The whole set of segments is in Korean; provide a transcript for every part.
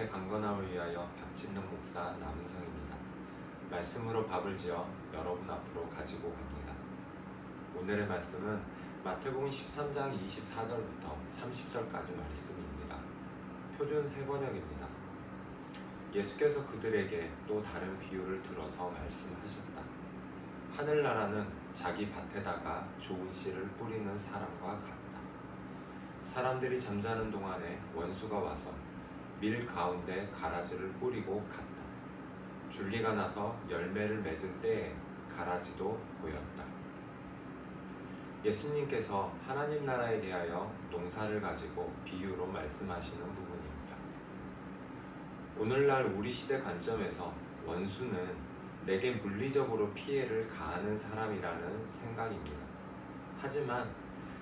영성의 강건함을 위하여 밥짓는 목사 남은성입니다. 말씀으로 밥을 지어 여러분 앞으로 가지고 갑니다. 오늘의 말씀은 마태복음 13장 24절부터 30절까지 말씀입니다. 표준 세 번역입니다. 예수께서 그들에게 또 다른 비유를 들어서 말씀하셨다. 하늘나라는 자기 밭에다가 좋은 씨를 뿌리는 사람과 같다. 사람들이 잠자는 동안에 원수가 와서 밀 가운데 가라지를 뿌리고 갔다. 줄기가 나서 열매를 맺을 때에 가라지도 보였다. 예수님께서 하나님 나라에 대하여 농사를 가지고 비유로 말씀하시는 부분입니다. 오늘날 우리 시대 관점에서 원수는 내게 물리적으로 피해를 가하는 사람이라는 생각입니다. 하지만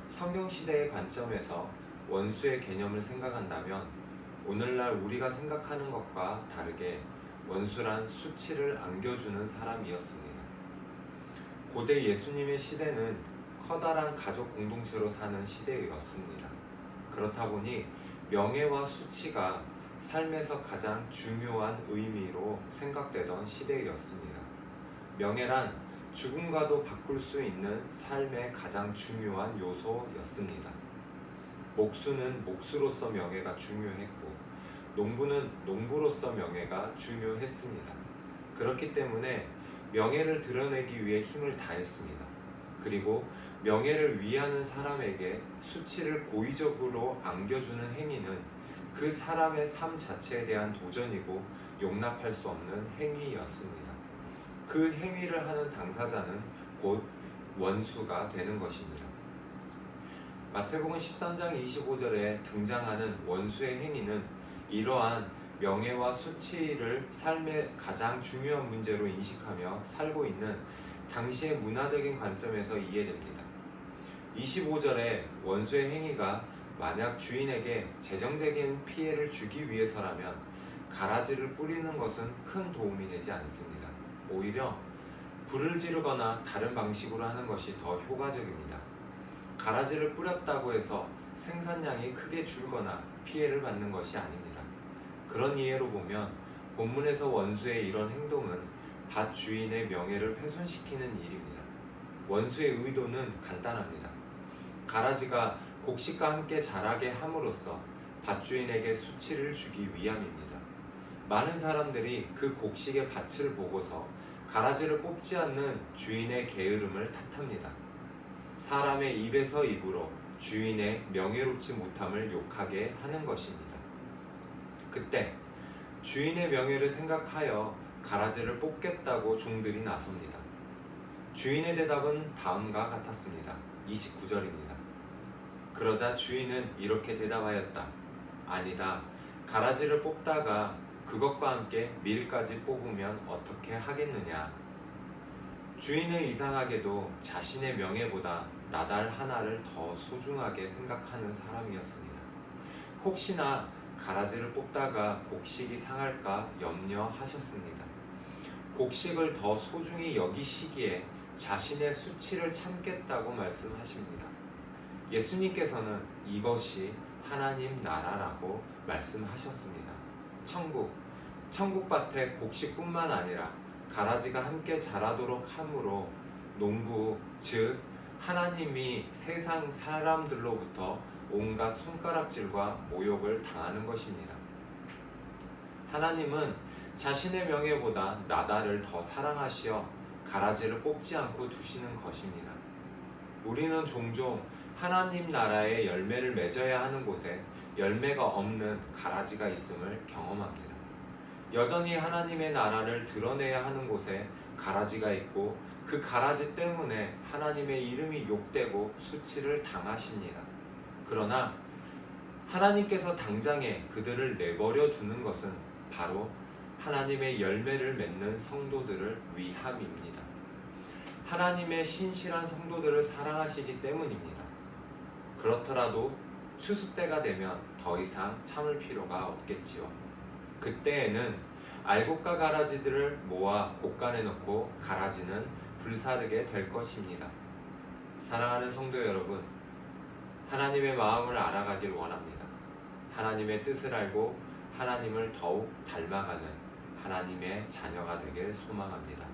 성경 시대의 관점에서 원수의 개념을 생각한다면 오늘날 우리가 생각하는 것과 다르게 원수란 수치를 안겨주는 사람이었습니다. 고대 예수님의 시대는 커다란 가족 공동체로 사는 시대였습니다. 그렇다 보니 명예와 수치가 삶에서 가장 중요한 의미로 생각되던 시대였습니다. 명예란 죽음과도 바꿀 수 있는 삶의 가장 중요한 요소였습니다. 목수는 목수로서 명예가 중요했고, 농부는 농부로서 명예가 중요했습니다. 그렇기 때문에 명예를 드러내기 위해 힘을 다했습니다. 그리고 명예를 위하는 사람에게 수치를 고의적으로 안겨주는 행위는 그 사람의 삶 자체에 대한 도전이고 용납할 수 없는 행위였습니다. 그 행위를 하는 당사자는 곧 원수가 되는 것입니다. 마태복음 13장 25절에 등장하는 원수의 행위는 이러한 명예와 수치를 삶의 가장 중요한 문제로 인식하며 살고 있는 당시의 문화적인 관점에서 이해됩니다. 25절에 원수의 행위가 만약 주인에게 재정적인 피해를 주기 위해서라면 가라지를 뿌리는 것은 큰 도움이 되지 않습니다. 오히려 불을 지르거나 다른 방식으로 하는 것이 더 효과적입니다. 가라지를 뿌렸다고 해서 생산량이 크게 줄거나 피해를 받는 것이 아닙니다. 그런 이해로 보면 본문에서 원수의 이런 행동은 밭 주인의 명예를 훼손시키는 일입니다. 원수의 의도는 간단합니다. 가라지가 곡식과 함께 자라게 함으로써 밭주인에게 수치를 주기 위함입니다. 많은 사람들이 그 곡식의 밭을 보고서 가라지를 뽑지 않는 주인의 게으름을 탓합니다. 사람의 입에서 입으로 주인의 명예롭지 못함을 욕하게 하는 것입니다. 그때 주인의 명예를 생각하여 가라지를 뽑겠다고 종들이 나섭니다. 주인의 대답은 다음과 같았습니다. 29절입니다. 그러자 주인은 이렇게 대답하였다. 아니다. 가라지를 뽑다가 그것과 함께 밀까지 뽑으면 어떻게 하겠느냐. 주인은 이상하게도 자신의 명예보다 나달 하나를 더 소중하게 생각하는 사람이었습니다. 혹시나 가라지를 뽑다가 곡식이 상할까 염려하셨습니다. 곡식을 더 소중히 여기시기에 자신의 수치를 참겠다고 말씀하십니다. 예수님께서는 이것이 하나님 나라라고 말씀하셨습니다. 천국, 천국밭에 곡식뿐만 아니라 가라지가 함께 자라도록 함으로 농부, 즉 하나님이 세상 사람들로부터 온갖 손가락질과 모욕을 당하는 것입니다. 하나님은 자신의 명예보다 나다를 더 사랑하시어 가라지를 뽑지 않고 두시는 것입니다. 우리는 종종 하나님 나라의 열매를 맺어야 하는 곳에 열매가 없는 가라지가 있음을 경험합니다. 여전히 하나님의 나라를 드러내야 하는 곳에 가라지가 있고 그 가라지 때문에 하나님의 이름이 욕되고 수치를 당하십니다. 그러나 하나님께서 당장에 그들을 내버려 두는 것은 바로 하나님의 열매를 맺는 성도들을 위함입니다. 하나님의 신실한 성도들을 사랑하시기 때문입니다. 그렇더라도 추수 때가 되면 더 이상 참을 필요가 없겠지요. 그때에는 알곡과 가라지들을 모아 곳간에 넣고 가라지는 불사르게 될 것입니다. 사랑하는 성도 여러분, 하나님의 마음을 알아가길 원합니다. 하나님의 뜻을 알고 하나님을 더욱 닮아가는 하나님의 자녀가 되길 소망합니다.